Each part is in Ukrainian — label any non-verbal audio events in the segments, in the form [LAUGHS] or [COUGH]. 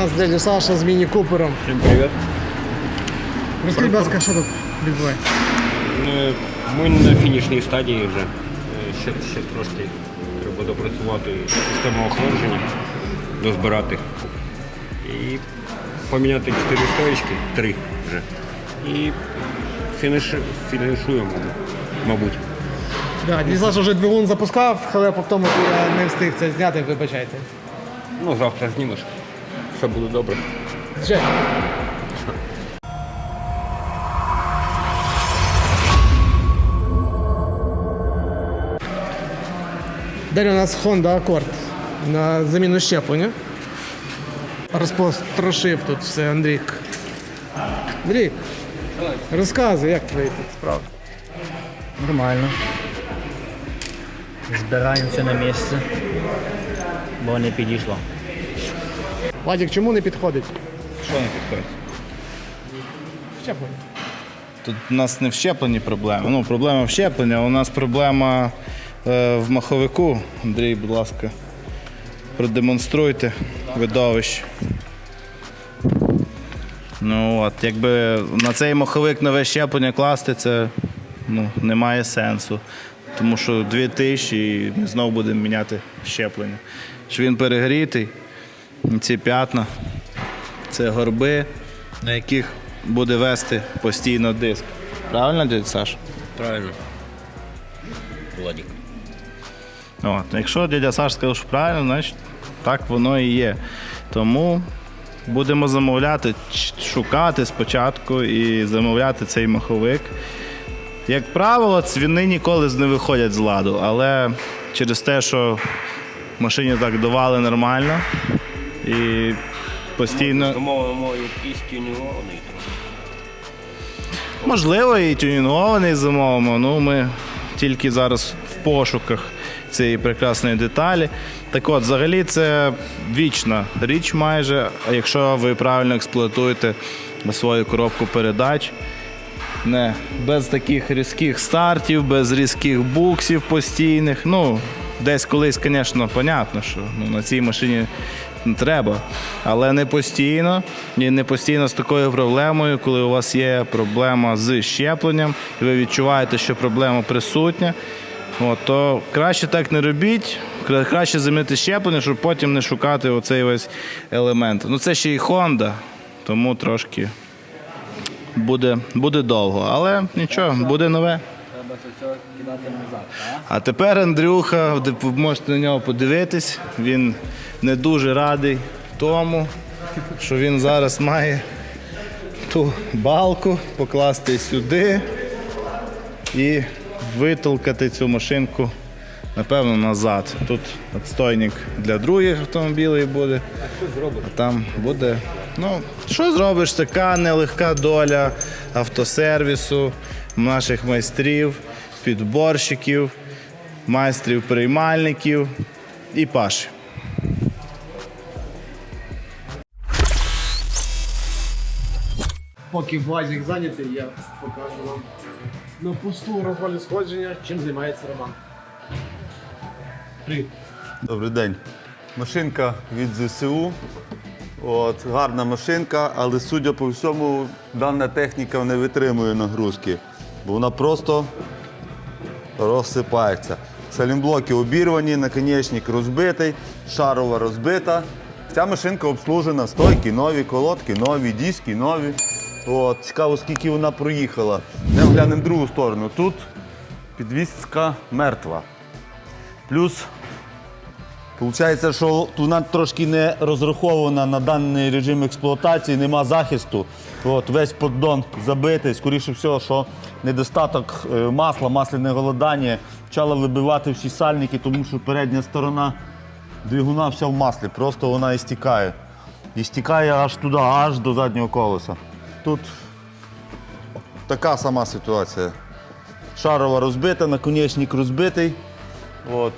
нас дядя Саша з міні-купером. Всім привіт. Розкажіть, будь ласка, що тут відбувається? Е, Ми на фінішній стадії вже. Е, Ще, ще трошки треба допрацювати систему охолодження, дозбирати. І поміняти 4 стоїчки, 3 вже. І фіниш, фінішуємо, мабуть. Да, дядя Саша вже двигун запускав, але по тому я не встиг це зняти, вибачайте. Ну, завтра знімеш. Все буде добре. Звичайно. Далі у нас Honda Accord на заміну щеплення. Розпотрошив тут все Андрійк. Андрій, розказуй, як твої тут справи. Нормально. Збираємося на місце, бо не підійшло. Вадік, чому не підходить? Що не підходить? Щеплення. Тут у нас не в щепленні проблеми. Ну, проблема в щепленні, а у нас проблема е, в маховику. Андрій, будь ласка, продемонструйте видовище. Ну от, якби на цей маховик нове щеплення класти, це ну, немає сенсу. Тому що дві тисячі і ми знову будемо міняти щеплення. Що він перегрітий, ці п'ятна, це горби, на яких буде вести постійно диск. Правильно, дядь Саш? Правильно. Владик. От. Якщо дядя Саш сказав, що правильно, значить так воно і є. Тому будемо замовляти, шукати спочатку і замовляти цей маховик. Як правило, цвіни ніколи не виходять з ладу, але через те, що машині так давали нормально і постійно. Домовимо якийсь тюнігований. Можливо, і тюнінгований замовимо. Ну, ми тільки зараз в пошуках цієї прекрасної деталі. Так от, взагалі, це вічна річ майже, якщо ви правильно експлуатуєте свою коробку передач. Не, без таких різких стартів, без різких буксів постійних. Ну, десь колись, звісно, понятно, що ну, на цій машині треба. Але не постійно. І не постійно з такою проблемою, коли у вас є проблема з щепленням, і ви відчуваєте, що проблема присутня. От, то краще так не робіть, краще замінити щеплення, щоб потім не шукати оцей весь елемент. Ну це ще й Honda, тому трошки буде, буде довго, але нічого, буде нове. А тепер Андрюха, можете на нього подивитись, він не дуже радий тому, що він зараз має ту балку покласти сюди і витолкати цю машинку, напевно, назад. Тут відстойник для других автомобілів буде. А там буде. Ну, що зробиш, така нелегка доля автосервісу, наших майстрів, підборщиків, майстрів приймальників і Паші. Поки Владик зайнятий, я покажу вам на пусту розвалі сходження, чим займається Роман. Привіт. Добрий день. Машинка від ЗСУ. От, гарна машинка, але судя по всьому, дана техніка не витримує нагрузки, бо вона просто розсипається. Салімблоки обірвані, наконечник розбитий, шарова розбита. Ця машинка обслужена, стойки нові, колодки нові, диски нові. От, цікаво, скільки вона проїхала. Не глянемо другу сторону. Тут підвізка мертва. Плюс Получається, що вона трошки не розрахована на даний режим експлуатації, нема захисту. От, весь поддон забитий, скоріше всього, що недостаток е, масла, масляне голодання, почала вибивати всі сальники, тому що передня сторона двигуна вся в маслі, просто вона і стікає. І стікає аж туди, аж до заднього колеса. Тут така сама ситуація. Шарова розбита, наконечник розбитий. От.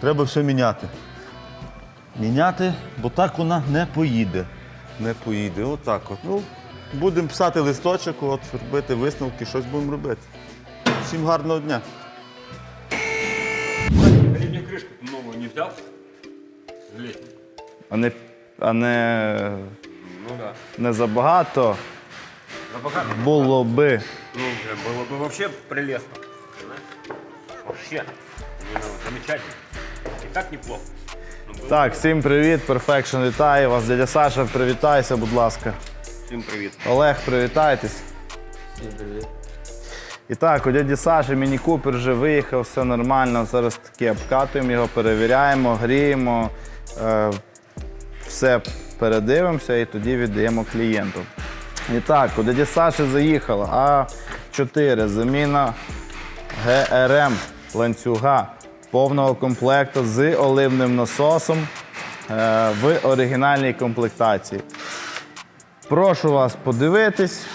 Треба все міняти. Міняти, бо так вона не поїде. Не поїде. Отак от. Ну, будемо писати листочок, от, робити висновки, щось будемо робити. Всім гарного дня. Передню кришку нову не взяв. Летню. А не а не, Ну да. не забагато. Було би. Ну, уже было бы вообще прелестно. Вообще. Ну, замечательно. И так неплохо. Так, всім привіт, Perfection вітаю вас. Дядя Саша, привітайся, будь ласка. Всем привет. Олег, привітайтесь. Всім привіт. І так, у дяді Саші міні-купер вже виїхав, все нормально. Зараз таки обкатуємо його, перевіряємо, гріємо, е, все передивимося і тоді віддаємо клієнту. І так, у дяді Саші заїхала А4, заміна ГРМ ланцюга повного комплекту з оливним насосом е, в оригінальній комплектації. Прошу вас подивитись.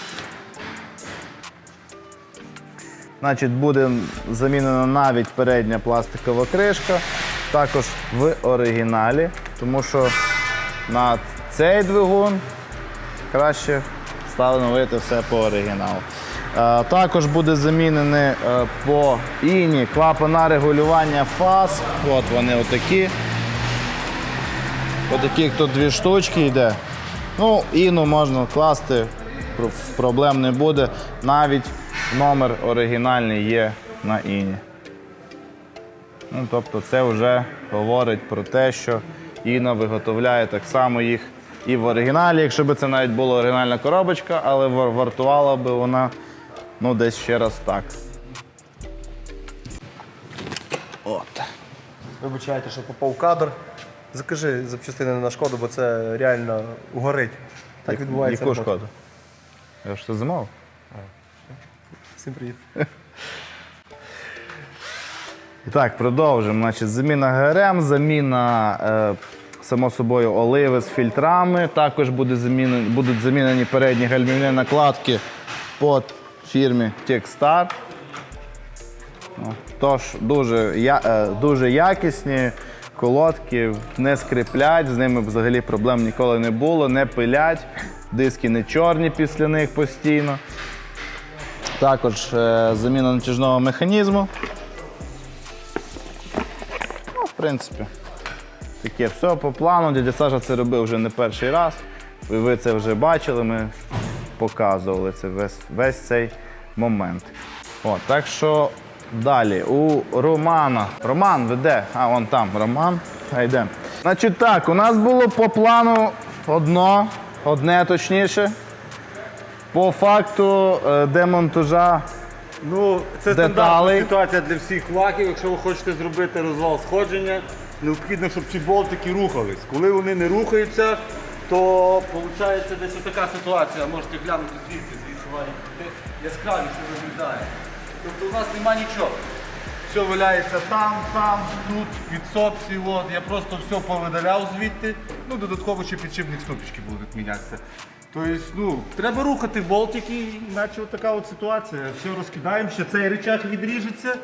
Значить, буде замінена навіть передня пластикова кришка, також в оригіналі, тому що на цей двигун краще встановити все по оригіналу. Е, Також буде замінений е, по іні клапана регулювання фаз. От вони отакі. Отаких тут дві штучки йде. Ну, іну можна класти, проблем не буде. Навіть номер оригінальний є на іні. Ну, тобто це вже говорить про те, що Іна виготовляє так само їх і в оригіналі, якщо б це навіть була оригінальна коробочка, але вартувала би вона ну, десь ще раз так. От. Вибачайте, що попав кадр. Закажи запчастини на шкоду, бо це реально горить. Так відбувається. Яку робота. шкоду? Я ж це замовив. Всім привіт. І так, продовжимо. Значить, заміна ГРМ, заміна, е, само собою, оливи з фільтрами. Також буде замінені, будуть замінені передні гальмівні накладки по фірмі Techstar. Ну, Тож дуже, я, е, дуже якісні колодки, не скриплять, з ними взагалі проблем ніколи не було, не пилять, диски не чорні після них постійно. Також е, заміна натяжного механізму. Ну, в принципі, таке все по плану. Дядя Саша це робив вже не перший раз. І ви це вже бачили, ми показували це весь, весь цей момент. От, так що далі у Романа. Роман веде, а вон там Роман. А. Значить так, у нас було по плану одно, одне точніше. По факту е, демонтажа Ну, це Деталей. стандартна ситуація для всіх лаків. Якщо ви хочете зробити розвал сходження, необхідно, щоб ці болтики рухались. Коли вони не рухаються, то виходить десь така ситуація. Можете глянути звідси, звідси варі, яскравіше виглядає. Тобто у нас нема нічого. Все валяється там, там, тут, в підсобці. От. Я просто все повидаляв звідти. Ну, додатково ще підшипник кнопочки будуть мінятися. Тобто, ну, треба рухати болтики, іначе така от ситуація. Все розкидаємо, ще цей рычаг відріжеться,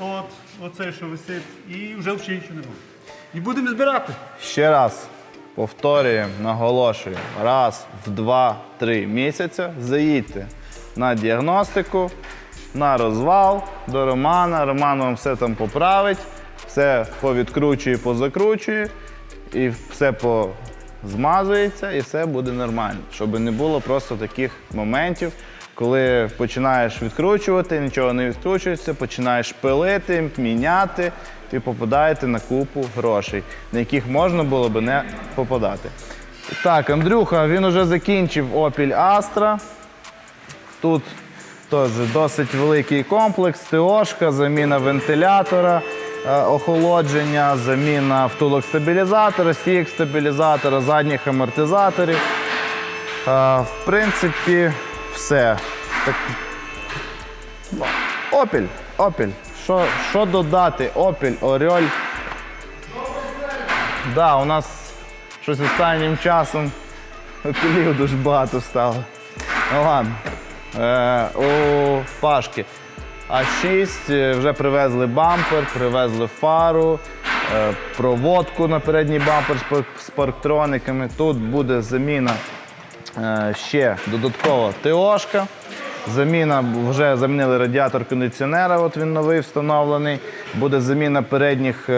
от, оцей, що висить, і вже взагалі нічого не буде. І будемо збирати. Ще раз повторюємо, наголошую, раз в 2-3 місяці заїдьте на діагностику, на розвал до Романа. Роман вам все там поправить, все повідкручує, позакручує, і все позмазується, і все буде нормально. Щоб не було просто таких моментів, коли починаєш відкручувати, нічого не відкручується, починаєш пилити, міняти і попадаєте на купу грошей, на яких можна було би не попадати. Так, Андрюха, він уже закінчив Opel Astra. Тут теж досить великий комплекс, ТОшка, заміна вентилятора, е, охолодження, заміна втулок стабілізатора, стійок стабілізатора, задніх амортизаторів. Е, В принципі, все. Так, Опіль, Опіль. Що, що додати? Опіль, Оріоль. Да, у нас щось останнім часом опілів дуже багато стало. Ну ладно. Е, у Пашки. А6 е, вже привезли бампер, привезли фару, е, проводку на передній бампер з парктрониками. Тут буде заміна ще додаткова ТОшка. Заміна вже замінили радіатор кондиціонера, от він новий встановлений. Буде заміна передніх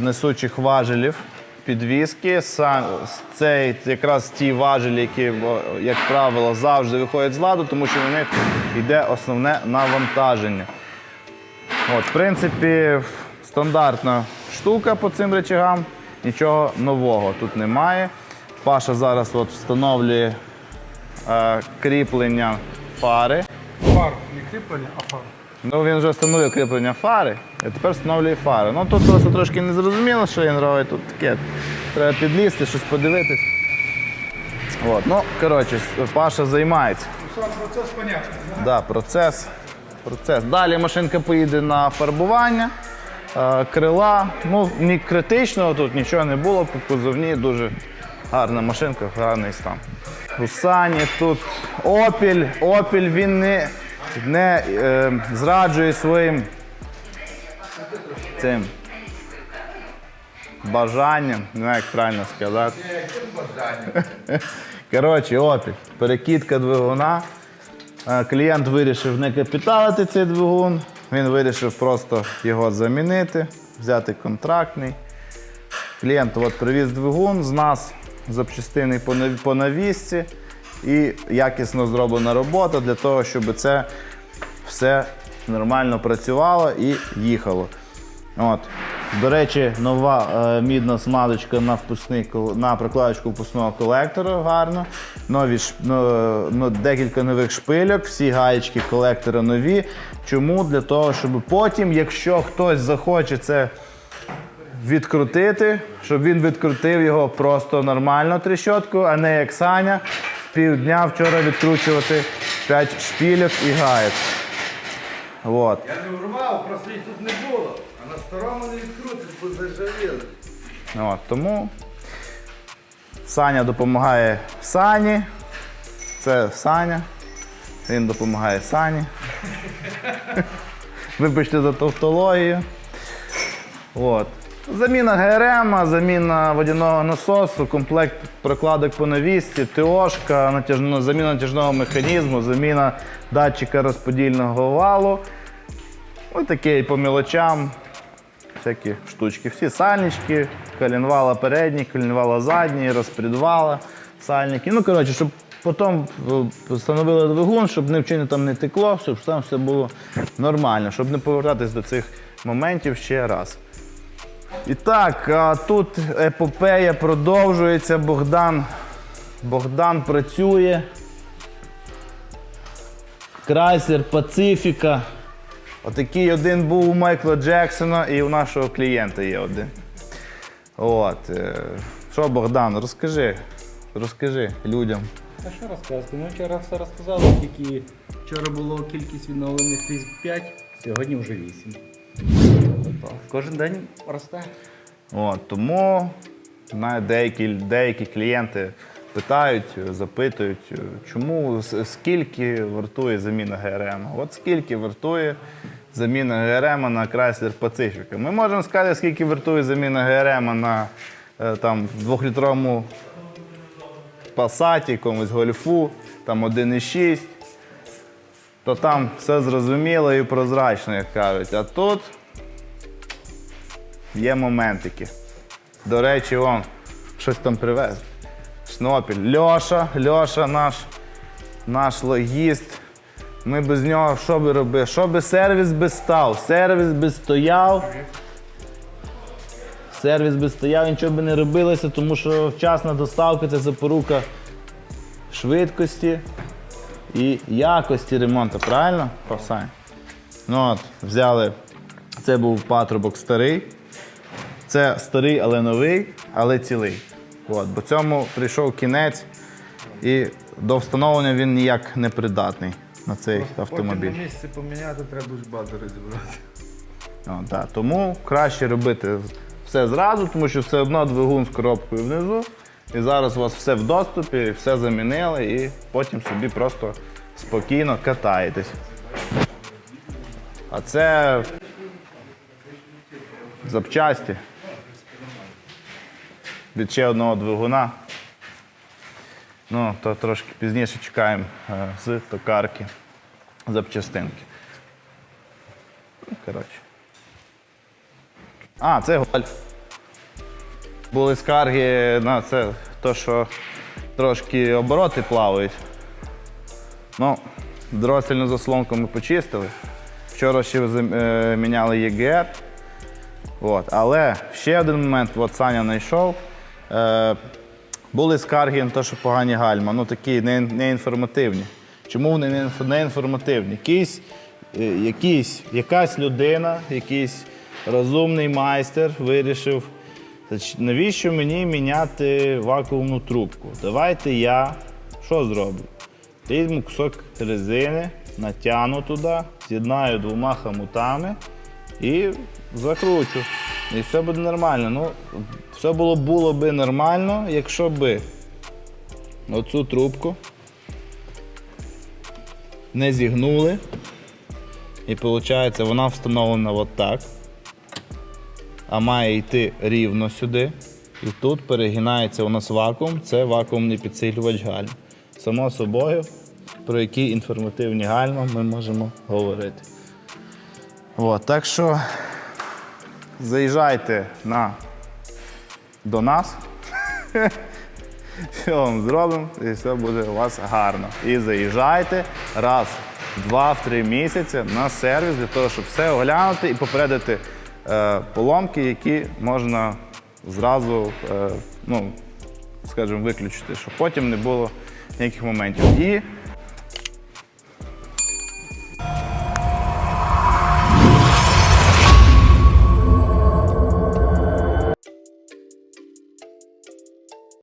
несучих важелів підвіски. Сам цей якраз ті важелі, які, як правило, завжди виходять з ладу, тому що на них йде основне навантаження. От, в принципі, стандартна штука по цим речагам, нічого нового тут немає. Паша зараз от встановлює е, кріплення фари. Фар, не кріплення, а фар. Ну він вже встановив кріплення фари, а тепер встановлює фари. Ну тут просто трошки не зрозуміло, що він робить. Тут таке. Треба підлізти, щось подивитись. От, ну, коротше, Паша займається. Процес понятний. Да, процес. процес. Далі машинка поїде на фарбування, е, крила. Ну, ні критичного тут нічого не було, по кузовні дуже гарна машинка, гарний стан. У Сані тут опіль. Опіль він не, не е, зраджує своїм цим бажанням, не знаю, як правильно сказати. [LAUGHS] Коротше, опіль. Перекидка двигуна. Е, Клієнт вирішив не капіталити цей двигун, він вирішив просто його замінити, взяти контрактний. Клієнт от привіз двигун з нас запчастини по навісці і якісно зроблена робота для того, щоб це все нормально працювало і їхало. От. До речі, нова е, мідна смазочка на впускний на прокладочку впускного колектора гарно. Нові ну, декілька нових шпильок, всі гаєчки колектора нові. Чому? Для того, щоб потім, якщо хтось захоче це відкрутити, щоб він відкрутив його просто нормально трещотку, а не як Саня. Півдня вчора відкручувати 5 шпільок і гаєк. От. Я не урвав, просто їх тут не було. А на старому не відкрутить, бо зажавіли. От, тому Саня допомагає Сані. Це Саня. Він допомагає Сані. [LAUGHS] Вибачте за тавтологію. От. Заміна ГРМ, заміна водяного насосу, комплект прокладок по навісці, ТОшка, заміна натяжного механізму, заміна датчика розподільного валу. Ось таке і по мілочам всякі штучки. Всі сальнички, коленвала передні, коленвала задні, розпредвала, сальники. Ну, коротше, щоб потім е, встановили двигун, щоб нічого там не текло, щоб там все було нормально, щоб не повертатись до цих моментів ще раз. І так, тут епопея продовжується. Богдан, Богдан працює. Крайслер, Пацифіка. Отакий один був у Майкла Джексона і у нашого клієнта є один. От. е, Що, Богдан, розкажи. Розкажи людям. А що розказати? Ми вчора все розказали, тільки вчора було кількість відновлених 5, сьогодні вже 8. Кожен день росте. От, тому знаю, деякі, деякі клієнти питають, запитують, чому, скільки вартує заміна ГРМ. От скільки вартує заміна ГРМ на Chrysler Pacifica. Ми можемо сказати, скільки вартує заміна ГРМ на е, там, двохлітровому Passat, якомусь гольфу, там 1,6. То там все зрозуміло і прозрачно, як кажуть. А тут є моментики. До речі, он щось там привез. Шнопіль. Льоша, Льоша наш, наш логіст. Ми без нього що би робили? Що би сервіс би став? Сервіс би стояв. Сервіс би стояв, нічого би не робилося, тому що вчасна доставка це запорука швидкості і якості ремонту, правильно? Ну от, взяли. Це був патрубок старий. Це старий, але новий, але цілий. От, бо цьому прийшов кінець, і до встановлення він ніяк не придатний на цей автомобіль. Потім на місці поміняти, треба ж базу розібрати. О, да. Тому краще робити все зразу, тому що все одно двигун з коробкою внизу. І зараз у вас все в доступі, все замінили, і потім собі просто спокійно катаєтесь. А це запчасті від ще одного двигуна. Ну, то трошки пізніше чекаємо е, з токарки запчастинки. Коротше. А, це гольф. Були скарги на це, то, що трошки обороти плавають. Ну, дроссельну заслонку ми почистили. Вчора ще е, міняли ЄГР. От. Але ще один момент, от Саня знайшов. Е, були скарги на те, що погані гальма, ну такі не, не. Чому вони не, інф- не інформативні? Якийсь, е, якийсь, якась людина, якийсь розумний майстер вирішив, навіщо мені міняти вакуумну трубку? Давайте я що зроблю? Візьму кусок резини, натягну туди, з'єднаю двома хомутами і закручу. І все буде нормально. Ну, все було, було би нормально, якщо би оцю трубку не зігнули. І виходить, вона встановлена от так. А має йти рівно сюди. І тут перегинається у нас вакуум, це вакуумний підсилювач гальм. Само собою, про які інформативні гальма ми можемо говорити. От, так що заїжджайте на, до нас. Все вам зробимо і все буде у вас гарно. І заїжджайте раз, два, в три місяці на сервіс для того, щоб все оглянути і попередити е, поломки, які можна зразу, е, ну, скажімо, виключити, щоб потім не було ніяких моментів. І